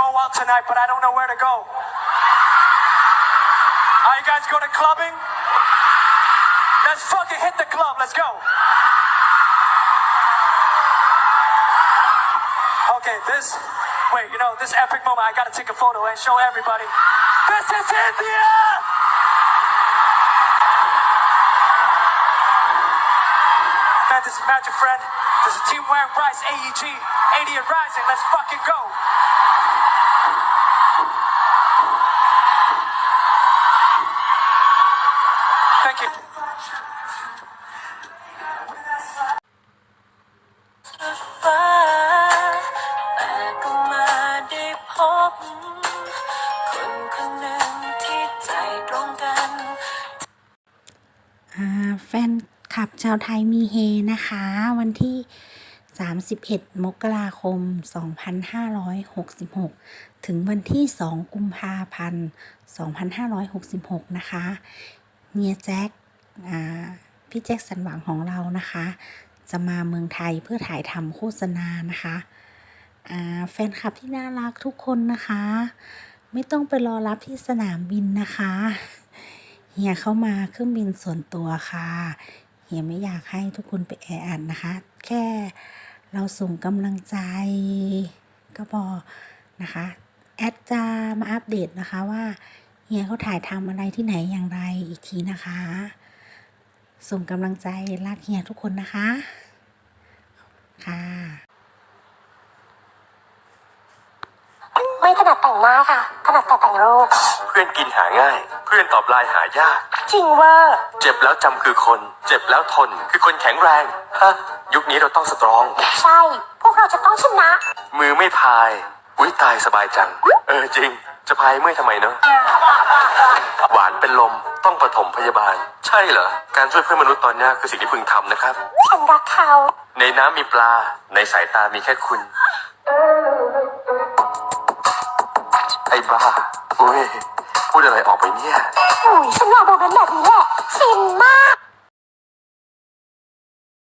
go out tonight, but I don't know where to go. Are you guys going to clubbing? Let's fucking hit the club. Let's go. Okay, this. Wait, you know, this epic moment, I gotta take a photo and show everybody. This is India! Man, this is Magic Friend. This is Team Wearing Rice, AEG, 80 and Rising. Let's fucking go. Thank you. ฟ้าแต่ก็มาได้พบคนคนหนึ่งที่ใจตรงกันอ่าแฟนคลับชาวไทยมีเฮนะคะ วันที่ 31 มกราคม 2566 ถึงวันที่ 2 กุมภาพันธ์ 2566 นะคะเฮียแจ็คพี่แจ็คสันหวังของเรานะคะ จะมาเมืองไทยเพื่อถ่ายทำโฆษณานะคะแฟนคลับที่น่ารักทุกคนนะคะ ไม่ต้องไปรอรับที่สนามบินนะคะเฮียเข้ามาเครื่องบินส่วนตัวค่ะเฮียไม่อยากให้ทุกคนไปแออัดนะคะ แค่ เราส่งกำลังใจ ก็พอนะคะ แอดจะมาอัปเดตนะคะว่าเฮียเขาถ่ายทำอะไรที่ไหนอย่างไรอีกทีนะคะ ส่งกำลังใจรักเฮียทุกคนนะคะ ค่ะไม่ถนัดแต่งหน้าค่ะถนัดแต่แต่งรูปเพื่อนกินหาง่ายเพื่อนตอบไลน์หายาก จริงเวอร์เจ็บแล้วจำคือคน เจ็บแล้วทน คือคนแข็งแรง ฮะ ยุคนี้เราต้องสตรอง ใช่ พวกเราจะต้องชนะ มือไม่พาย อุ้ยตายสบายจัง เออจริง จะพายเมื่อยทำไมเนอะหวานเป็นลมต้องปฐมพยาบาล ใช่เหรอ การช่วยเพื่อนมนุษย์ตอนเนี้ยคือสิ่งที่พึงทำนะครับ ฉันรักเขา ในน้ำมีปลา ในสายตามีแค่คุณ ไอ้บ้าอุ้ย พูดอะไรออกไปเนี่ยอุ้ยฉันรอโมเมนต์แบบนี้แหละฟินมาก